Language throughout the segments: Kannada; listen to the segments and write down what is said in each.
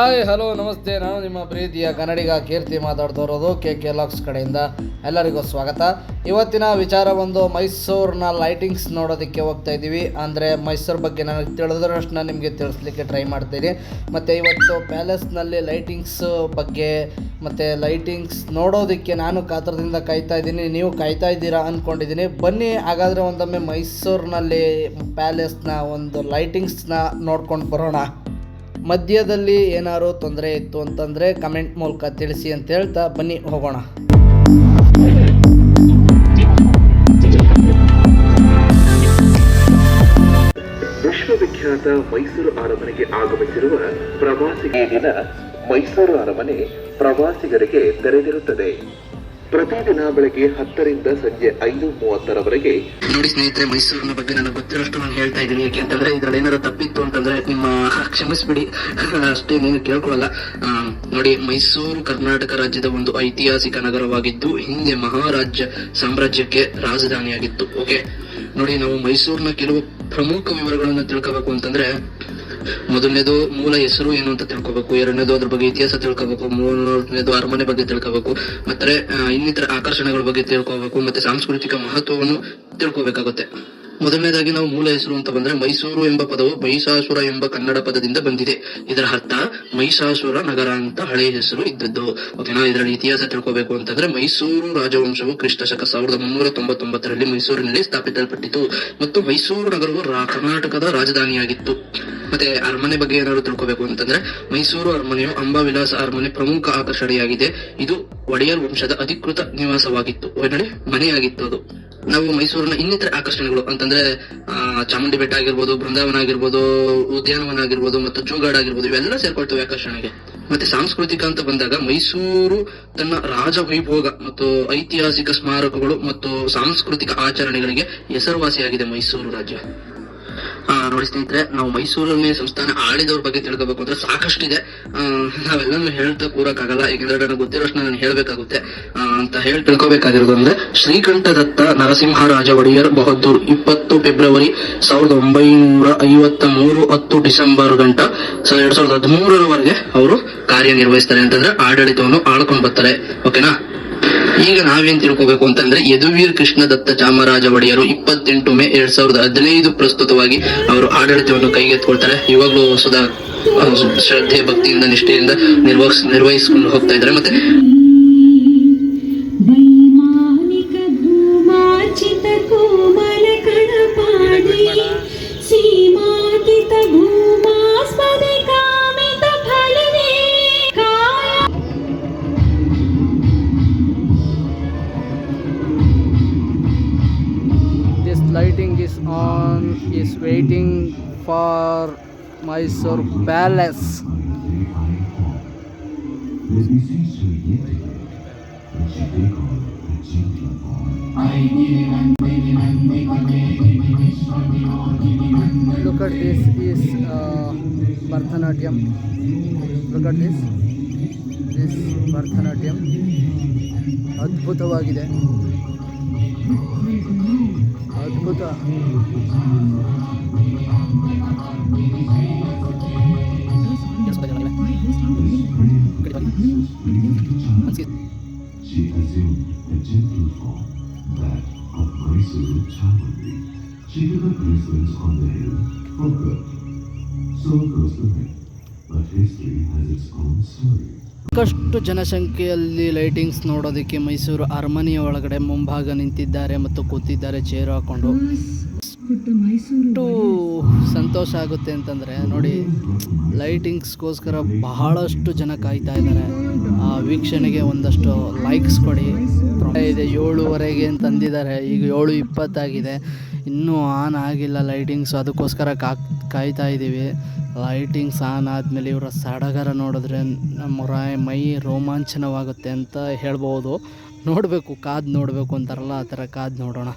ಹಲೋ ನಮಸ್ತೆ. ನಾನು ನಿಮ್ಮ ಪ್ರೀತಿಯ ಕನ್ನಡಿಗ ಕೀರ್ತಿ ಮಾತಾಡ್ತಾ ಇರೋದು ಕೆ ಕೆ ಲಾಕ್ಸ್ ಕಡೆಯಿಂದ. ಎಲ್ಲರಿಗೂ ಸ್ವಾಗತ. ಇವತ್ತಿನ ವಿಚಾರ ಬಂದು ಮೈಸೂರಿನ ಲೈಟಿಂಗ್ಸ್ ನೋಡೋದಕ್ಕೆ ಹೋಗ್ತಾ ಇದ್ದೀವಿ. ಅಂದರೆ ಮೈಸೂರು ಬಗ್ಗೆ ನನಗೆ ತಿಳಿದ್ರಷ್ಟು ನಾನು ನಿಮಗೆ ತಿಳಿಸ್ಲಿಕ್ಕೆ ಟ್ರೈ ಮಾಡ್ತೀನಿ ಮತ್ತು ಇವತ್ತು ಪ್ಯಾಲೇಸ್ನಲ್ಲಿ ಲೈಟಿಂಗ್ಸ್ ಬಗ್ಗೆ, ಮತ್ತು ಲೈಟಿಂಗ್ಸ್ ನೋಡೋದಕ್ಕೆ ನಾನು ಕಾತರದಿಂದ ಕಾಯ್ತಾ ಇದ್ದೀನಿ. ನೀವು ಕಾಯ್ತಾ ಇದ್ದೀರಾ ಅಂದ್ಕೊಂಡಿದ್ದೀನಿ ಬನ್ನಿ, ಹಾಗಾದರೆ ಒಂದೊಮ್ಮೆ ಮೈಸೂರಿನಲ್ಲಿ ಪ್ಯಾಲೇಸ್ನ ಒಂದು ಲೈಟಿಂಗ್ಸ್ನ ನೋಡ್ಕೊಂಡು ಬರೋಣ. ಮಧ್ಯದಲ್ಲಿ ಏನಾದ್ರು ತೊಂದರೆ ಇತ್ತು ಅಂತಂದರೆ ಕಮೆಂಟ್ ಮೂಲಕ ತಿಳಿಸಿ ಅಂತ ಹೇಳ್ತಾ ಬನ್ನಿ, ಹೋಗೋಣ. ವಿಶ್ವವಿಖ್ಯಾತ ಮೈಸೂರು ಅರಮನೆಗೆ ಆಗಮಿಸಿರುವ ಪ್ರವಾಸಿಗೆ ದಿನ ಮೈಸೂರು ಅರಮನೆ ಪ್ರವಾಸಿಗರಿಗೆ ತೆರೆದಿರುತ್ತದೆ. ಪ್ರತಿದಿನ ಬೆಳಗ್ಗೆ ಹತ್ತರಿಂದ ಸಂಜೆ ಐದು ಮೂವತ್ತರವರೆಗೆ. ನೋಡಿ ಸ್ನೇಹಿತರೆ, ಮೈಸೂರಿನ ಬಗ್ಗೆ ನನಗೆ ಗೊತ್ತಿರೋಷ್ಟು ನಾನು ಹೇಳ್ತಾ ಇದ್ದೀನಿ. ಯಾಕೆಂತಂದ್ರೆ ಇದ್ರಲ್ಲಿ ಏನಾರ ತಪ್ಪಿತ್ತು ಅಂತಂದ್ರೆ ನಿಮ್ಮ ಕ್ಷಮಿಸ್ಬಿಡಿ. ಅಷ್ಟೇ ನೀನು ಕೇಳ್ಕೊಳ್ಳಲ್ಲ. ನೋಡಿ, ಮೈಸೂರು ಕರ್ನಾಟಕ ರಾಜ್ಯದ ಒಂದು ಐತಿಹಾಸಿಕ ನಗರವಾಗಿದ್ದು, ಹಿಂದೆ ಮಹಾರಾಜ್ಯ ಸಾಮ್ರಾಜ್ಯಕ್ಕೆ ರಾಜಧಾನಿಯಾಗಿತ್ತು. ಓಕೆ ನೋಡಿ, ನಾವು ಮೈಸೂರಿನ ಕೆಲವು ಪ್ರಮುಖ ವಿವರಗಳನ್ನು ತಿಳ್ಕೋಬೇಕು ಅಂತಂದ್ರೆ ಮೊದಲನೇದು ಮೂಲ ಹೆಸರು ಏನು ಅಂತ ತಿಳ್ಕೋಬೇಕು, ಎರಡನೇದು ಅದ್ರ ಬಗ್ಗೆ ಇತಿಹಾಸ ತಿಳ್ಕೋಬೇಕು, ಮೂರನೇದು ಅರಮನೆ ಬಗ್ಗೆ ತಿಳ್ಕೋಬೇಕು, ಮತ್ತೆ ಇನ್ನಿತರ ಆಕರ್ಷಣೆಗಳ ಬಗ್ಗೆ ತಿಳ್ಕೋಬೇಕು, ಮತ್ತೆ ಸಾಂಸ್ಕೃತಿಕ ಮಹತ್ವವನ್ನು ತಿಳ್ಕೋಬೇಕಾಗುತ್ತೆ. ಮೊದಲನೇದಾಗಿ ನಾವು ಮೂಲ ಹೆಸರು ಅಂತ ಬಂದ್ರೆ ಮೈಸೂರು ಎಂಬ ಪದವು ಮಹಿಷಾಸುರ ಎಂಬ ಕನ್ನಡ ಪದದಿಂದ ಬಂದಿದೆ. ಇದರ ಅರ್ಥ ಮಹಿಷಾಸುರ ನಗರ ಅಂತ ಹಳೆ ಹೆಸರು ಇದ್ದದ್ದು. ಓಕೆನಾ ಇದರಲ್ಲಿ ಇತಿಹಾಸ ತಿಳ್ಕೋಬೇಕು ಅಂತಂದ್ರೆ ಮೈಸೂರು ರಾಜವಂಶವು ಕ್ರಿಸ್ತ ಶಕ ಸಾವಿರದ ಮುನ್ನೂರ ತೊಂಬತ್ತೊಂಬತ್ತರಲ್ಲಿ ಮೈಸೂರಿನಲ್ಲಿ ಸ್ಥಾಪಿಸಲ್ಪಟ್ಟಿತು ಮತ್ತು ಮೈಸೂರು ನಗರವು ಕರ್ನಾಟಕದ ರಾಜಧಾನಿಯಾಗಿತ್ತು. ಮತ್ತೆ ಅರಮನೆ ಬಗ್ಗೆ ಏನಾದ್ರು ತಿಳ್ಕೋಬೇಕು ಅಂತಂದ್ರೆ ಮೈಸೂರು ಅರಮನೆಯು ಅಂಬಾವಿಲಾಸ ಅರಮನೆ ಪ್ರಮುಖ ಆಕರ್ಷಣೆಯಾಗಿದೆ. ಇದು ಒಡೆಯರ್ ವಂಶದ ಅಧಿಕೃತ ನಿವಾಸವಾಗಿತ್ತು. ಮನೆಯಾಗಿತ್ತು ಅದು. ನಾವು ಮೈಸೂರಿನ ಇನ್ನಿತರ ಆಕರ್ಷಣೆಗಳು ಅಂತಂದ್ರೆ ಚಾಮುಂಡಿ ಬೆಟ್ಟ ಆಗಿರ್ಬೋದು, ಬೃಂದಾವನ ಆಗಿರ್ಬೋದು, ಉದ್ಯಾನವನ ಆಗಿರ್ಬೋದು ಮತ್ತು ಜೂಗಾಡ್ ಆಗಿರ್ಬೋದು, ಇವೆಲ್ಲ ಸೇರ್ಕೊಳ್ತವೆ ಆಕರ್ಷಣೆಗೆ. ಮತ್ತೆ ಸಾಂಸ್ಕೃತಿಕ ಅಂತ ಬಂದಾಗ ಮೈಸೂರು ತನ್ನ ರಾಜ ವೈಭೋಗ ಮತ್ತು ಐತಿಹಾಸಿಕ ಸ್ಮಾರಕಗಳು ಮತ್ತು ಸಾಂಸ್ಕೃತಿಕ ಆಚರಣೆಗಳಿಗೆ ಹೆಸರುವಾಸಿಯಾಗಿದೆ ಮೈಸೂರು ರಾಜ್ಯ. ನೋಡಿ ಸ್ನೇಹಿತರೆ, ನಾವು ಮೈಸೂರಲ್ಲಿ ಸಂಸ್ಥಾನ ಆಳಿದವ್ರ ಬಗ್ಗೆ ತಿಳ್ಕೋಬೇಕು ಅಂದ್ರೆ ಸಾಕಷ್ಟಿದೆ. ಇದೆ ನಾವೆಲ್ಲನೂ ಹೇಳ್ತಾ ಕೂರಕ್ಕಾಗಲ್ಲ, ಯಾಕಂದ್ರೆ ನನಗೆ ಗೊತ್ತಿರೋಷ್ಟು ನಾನು ಹೇಳ್ಬೇಕಾಗುತ್ತೆ. ಅಂತ ಹೇಳಿ ತಿಳ್ಕೋಬೇಕಾಗಿರೋದು ಅಂದ್ರೆ ಶ್ರೀಕಂಠ ನರಸಿಂಹರಾಜ ಒಡೆಯರ್ ಬಹದ್ದೂರ್, ಇಪ್ಪತ್ತು ಫೆಬ್ರವರಿ ಸಾವಿರದ ಒಂಬೈನೂರ ಐವತ್ತ ಮೂರು ಹತ್ತು ಡಿಸೆಂಬರ್ ಗಂಟ ಎರಡ್ ಸಾವಿರದ ಹದಿಮೂರರವರೆಗೆ ಅವರು ಕಾರ್ಯನಿರ್ವಹಿಸ್ತಾರೆ ಅಂತಂದ್ರೆ ಆಡಳಿತವನ್ನು ಆಳ್ಕೊಂಡ್ ಬರ್ತಾರೆ. ಓಕೆನಾ? ಈಗ ನಾವೇನ್ ತಿಳ್ಕೋಬೇಕು ಅಂತಂದ್ರೆ ಯದುವೀರ್ ಕೃಷ್ಣ ದತ್ತ ಚಾಮರಾಜ ಒಡೆಯರು ಇಪ್ಪತ್ತೆಂಟು ಮೇ ಎರಡ್ ಸಾವಿರದ ಹದಿನೈದು ಪ್ರಸ್ತುತವಾಗಿ ಅವರು ಆಡಳಿತವನ್ನು ಕೈಗೆತ್ಕೊಳ್ತಾರೆ ಇವಾಗಲೂ ಸದಾ ಶ್ರದ್ಧೆ, ಭಕ್ತಿಯಿಂದ, ನಿಷ್ಠೆಯಿಂದ ನಿರ್ವಹಿಸ್ ನಿರ್ವಹಿಸಿಕೊಂಡು ಹೋಗ್ತಾ ಇದ್ದಾರೆ. ಮತ್ತೆ for Mysore Palace. Look at this is uh, Bharatanatyam. Look at this. This Bharatanatyam. ಅದ್ಭುತವಾಗಿದೆ ಅದ್ಭುತ She. She never residence on the hill for good. So goes the myth, but history has its own story. ಸಾಕಷ್ಟು ಜನಸಂಖ್ಯೆಯಲ್ಲಿ ಲೈಟಿಂಗ್ಸ್ ನೋಡೋದಕ್ಕೆ ಮೈಸೂರು ಅರಮನೆಯ ಒಳಗಡೆ ಮುಂಭಾಗ ನಿಂತಿದ್ದಾರೆ ಮತ್ತು ಕೂತಿದ್ದಾರೆ ಚೇರು ಹಾಕೊಂಡು. ಅಷ್ಟು ಸಂತೋಷ ಆಗುತ್ತೆ ಅಂತಂದರೆ, ನೋಡಿ ಲೈಟಿಂಗ್ಸ್ಗೋಸ್ಕರ ಬಹಳಷ್ಟು ಜನ ಕಾಯ್ತಾ ಇದ್ದಾರೆ. ಆ ವೀಕ್ಷಣೆಗೆ ಒಂದಷ್ಟು ಲೈಕ್ಸ್ ಕೊಡಿ. ಇದೆ, ಏಳುವರೆಗೆ ಅಂತಂದಿದ್ದಾರೆ ಈಗ ಏಳು ಇಪ್ಪತ್ತಾಗಿದೆ. ಇನ್ನೂ ಆನ್ ಆಗಿಲ್ಲ ಲೈಟಿಂಗ್ಸ್ ಅದಕ್ಕೋಸ್ಕರ ಕಾಯ್ತಾ ಇದ್ದೀವಿ ಲೈಟಿಂಗ್ಸ್ ಆನ್ ಆದಮೇಲೆ ಇವರ ಸಡಗರ ನೋಡಿದ್ರೆ ನಮ್ಮ ರಾಯ್ ಮೈ ರೋಮಾಂಚನವಾಗುತ್ತೆ ಅಂತ ಹೇಳ್ಬೋದು. ನೋಡಬೇಕು, ಕಾದು ನೋಡಬೇಕು ಅಂತಾರಲ್ಲ, ಆ ಥರ ಕಾದು ನೋಡೋಣ.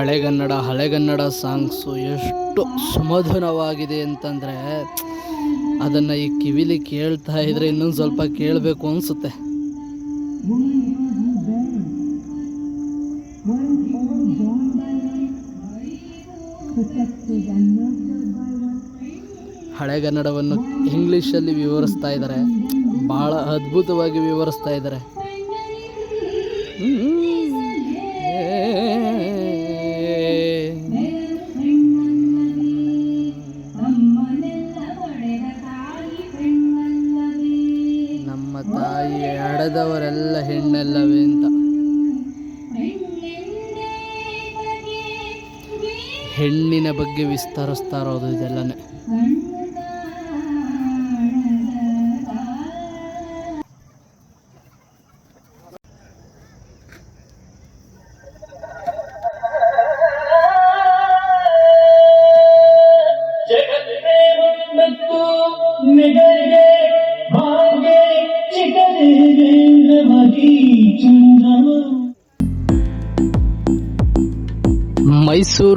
ಹಳೆಗನ್ನಡ ಹಳೆಗನ್ನಡ ಸಾಂಗ್ಸು ಎಷ್ಟು ಸುಮಧುರವಾಗಿದೆ ಅಂತಂದರೆ, ಅದನ್ನು ಈ ಕಿವಿಲಿ ಕೇಳ್ತಾ ಇದ್ರೆ ಇನ್ನೊಂದು ಸ್ವಲ್ಪ ಕೇಳಬೇಕು ಅನಿಸುತ್ತೆ. ಹಳೆಗನ್ನಡವನ್ನು ಇಂಗ್ಲೀಷಲ್ಲಿ ವಿವರಿಸ್ತಾ ಇದ್ದಾರೆ. ಭಾಳ ಅದ್ಭುತವಾಗಿ ವಿವರಿಸ್ತಾ ಇದ್ದಾರೆ. ತಾಯಿ ಹಡೆದವರೆಲ್ಲ ಹೆಣ್ಣಲ್ಲವೇ ಅಂತ. ಹೆಣ್ಣಿನ ಬಗ್ಗೆ ವಿಸ್ತರಿಸ್ತಾರೋದು ಇದೆಲ್ಲನೇ.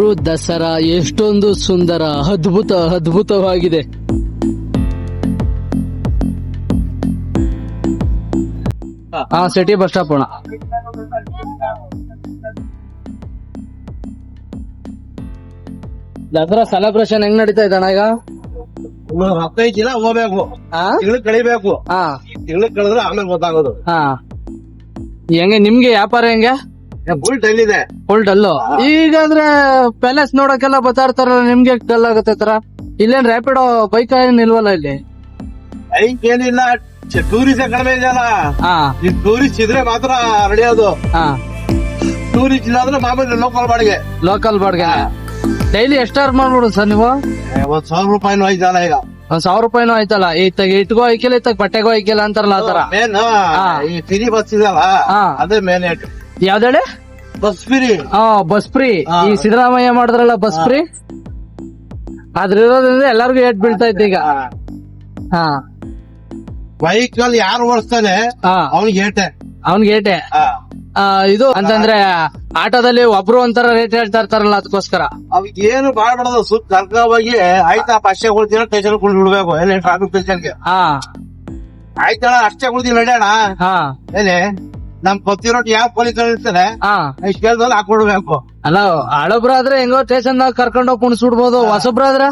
ಮೈಸೂರು ದಸರಾ ಎಷ್ಟೊಂದು ಸುಂದರ ಅದ್ಭುತ ಅದ್ಭುತವಾಗಿದೆ. ಹಾ ಸಿಟಿ ಬಸ್ ಸ್ಟಾಪ್ ಅಣ್ಣ. ದಸರಾ ಸೆಲೆಬ್ರೇಷನ್ ಹೆಂಗ್ ನಡೀತಾ ಇದೆ ಅಣ್ಣ ಈಗ? ಹತ್ತೈದು ದಿನ ಹೋಗ್ಬೇಕು. ತಿಂಗಳು ಕಳಿಬೇಕು. ಹಾ ತಿಂಗಳು ಕಳೆದ್ರೆ ಆಮೇಲೆ ಗೊತ್ತಾಗೋದು. ಹಾ ಹೆಂಗೆ ನಿಮ್ಗೆ ವ್ಯಾಪಾರ ಹೆಂಗೆ? ಫುಲ್ ಡಲ್ಲು ಈಗ ಅಂದ್ರೆ ಪ್ಯಾಲೇಸ್ ನೋಡಕ್ಕೆಲ್ಲ ಬರ್ತಾ ಇರ್ತಾರಲ್ಲ ನಿಮ್ಗೆ ಡಲ್ ಆಗುತ್ತೆ ತರ? ಇಲ್ಲೇನ್ ರ್ಯಾಪಿಡೋ ಬೈಕ್ ಏನ್ ಇಲ್ವಲ್ಲ ಇಲ್ಲಿ? ಐಕ್ ಏನಿಲ್ಲ ಟೂರಿಸ್ಟ್ ಕಡಿಮೆ ಇದೆಯಲ್ಲ ಆ ಈ ಟೂರಿಸ್ಟ್ ಇದ್ರೆ ಮಾತ್ರ ನಡೆಯೋದು ಹಾ. ಟೂರಿಸ್ಟ್ ಇಲ್ಲ ಅಂದ್ರೆ ಮಾಮೂಲಿ ಲೋಕಲ್ ಬಾಡಿಗೆ. ಲೋಕಲ್ ಬಾಡ್ಗೆ ಡೈಲಿ ಎಷ್ಟು ಅರ್ನ್ ಮಾಡ್ಬಿಡುದು ಸರ್ ನೀವು? ಒಂದ್ ಸಾವಿರ ರೂಪಾಯಿನೂ ಐತಲ್ಲ ಈಗ. ಒಂದ್ ಸಾವಿರ ರೂಪಾಯಿನೂ ಆಯ್ತಲ್ಲ ಇತ್ತಾಗ ಇಟ್ಕೋ ಐಕಿಲ್ಲ ಇತ್ತಾಗ ಬಟ್ಟೆಗೋ ಐಕಿಲ್ಲ ಅಂತಾರಲ್ಲ ಆತರ ಮೇನ್ ಹಾ. ಈ ಫ್ರೀ ಬಸ್ ಇದೆಯಲ್ಲ ಹಾ. ಅದೇ ಮೇನ್ ಯಾವ್ದೇಳಿ? ಬಸ್ ಫ್ರೀ ಹಾ. Bus free. ಈ ಸಿದ್ದರಾಮಯ್ಯ ಮಾಡಿದ್ರಲ್ಲ ಬಸ್ ಫ್ರೀ ಅದ್ರಿರೋದ್ರಿಂದ ಎಲ್ಲಾರ್ಗು ಏಟ್ ಬೀಳ್ತಾ ಇತ್ತು ಈಗ. ಹಾ. ಬೈಕ್ ಅಲ್ಲಿ ಯಾರು ಓಡಿಸ್ತಾನೆ ಅವ್ನಿಗೆ ಏಟೆ. ಅವ್ನಿಗೆ ಏಟೆ. ಇದು ಅಂತಂದ್ರೆ ಆಟೋದಲ್ಲಿ ಒಬ್ರು ಒಂಥರ ರೇಟ್ ಹೇಳ್ತಾ ಇರ್ತಾರಲ್ಲ ಅದಕ್ಕೋಸ್ಕರ. ಅವಿಗೆ ಏನು ಮಾಡ್ಬಾರ್ದು ಸುತ್ತ ಕರ್ಕವಾಗಿ ಆಯ್ತಾ ಅಷ್ಟೇ ಕೊಡ್ತೀರ ಟೇಷನ್ ಕುಳ್ದು ಬಿಡ್ಬೇಕು ಟ್ರಾಫಿಕ್ ಟೇಷನ್ಗೆ ಹಾ. ಆಯ್ತಣ್ಣ ಅಷ್ಟೇ ಕುಳ್ದಿ ನಡೆಯೋಣ ಹಾ. ಏನೇ ನಮ್ ಗೊತ್ತಿರೋ ಯಾವ ಪೊಲೀಸ್ ಇರ್ತಾರೆ ಹಾ ಕೇಳ್ದಲ್ಲಿ ಹಾಕೊಡ್ಬೇಕು. ಅಲ್ಲ ಹಳಬ್ರಾದ್ರೆ ಹೆಂಗೋ ಸ್ಟೇಷನ್ ದಾಗ ಕರ್ಕೊಂಡ್ ಹೋಗಿ ಕುಣಿಸ್ಬಿಡ್ಬೋದು ಹೊಸಬ್ರಾದ್ರೆ?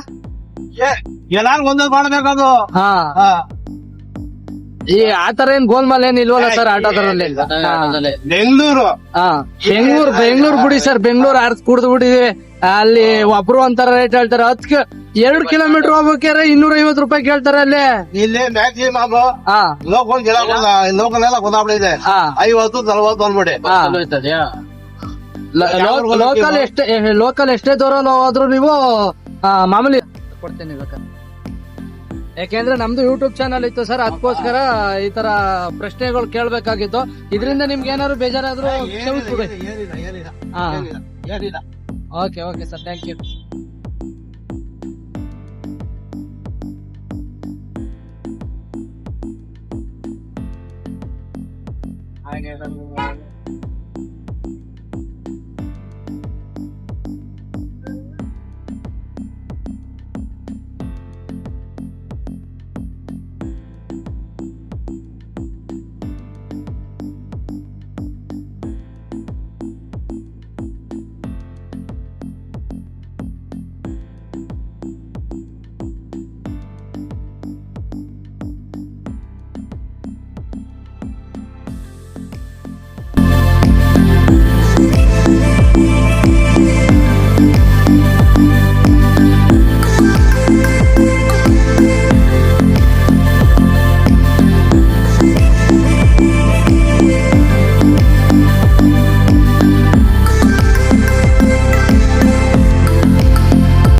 ಎಲ್ಲಾರು ಒಂದೊಂದು ಮಾಡ್ಬೇಕದು. ಹಾ. ಹಾ. ಈ ಆತರ ಏನ್ ಗೋಲ್ಮಾಲ್ ಏನ್ ಇಲ್ವಲ್ಲ ಸರ್ ಆಟೋದಲ್ಲಿ ಬೆಂಗಳೂರು. ಹಾ. ಬೆಂಗ್ಳೂರ್ ಬೆಂಗ್ಳೂರ್ ಬಿಡಿ ಸರ್ ಬೆಂಗ್ಳೂರ್ ಆರ್ಸ್ ಕುಡ್ದು ಬಿಡಿದೀವಿ. ಅಲ್ಲಿ ಒಬ್ರು ಅಂತಾರ ರೇಟ್ ಹೇಳ್ತಾರೆ ಹತ್ ಎರಡ್ ಕಿಲೋಮೀಟರ್ ಹೋಗ್ಬೇಕಾರೆ ಇನ್ನೂರ ಐವತ್ ರೂಪಾಯಿ ಕೇಳ್ತಾರೆ ಅಲ್ಲಿ. ಇಲ್ಲಿ ಮ್ಯಾಕ್ಸಿಮಮ್ ಹಾ. ಲೋಕಲ್ ಗಿಡ ಲೋಕಲ್ ಎಲ್ಲ ಗೊತ್ತಾಗ್ಬಿಟ್ಟಿದೆ ಹಾ. ಐವತ್ತು ನಲವತ್ತು ಅಂದ್ಬಿಡಿ. ಲೋಕಲ್ ಎಷ್ಟೇ ಲೋಕಲ್ ಎಷ್ಟೇ ದೂರ ಹೋದ್ರು ನೀವು ಮಾಮೂಲಿ ಕೊಡ್ತೇನೆ ಬೇಕಾದ್ರೆ ಯಾಕೆಂದ್ರೆ ನಮ್ದು ಯೂಟ್ಯೂಬ್ ಚಾನಲ್ ಇತ್ತು ಸರ್ ಅದಕ್ಕೋಸ್ಕರ ಈ ತರ ಪ್ರಶ್ನೆಗಳು ಕೇಳ್ಬೇಕಾಗಿತ್ತು. ಇದರಿಂದ ನಿಮ್ಗೆ ಏನಾದ್ರು ಬೇಜಾರಾದ್ರೂ okay okay sir thank you ಹಾಗೆ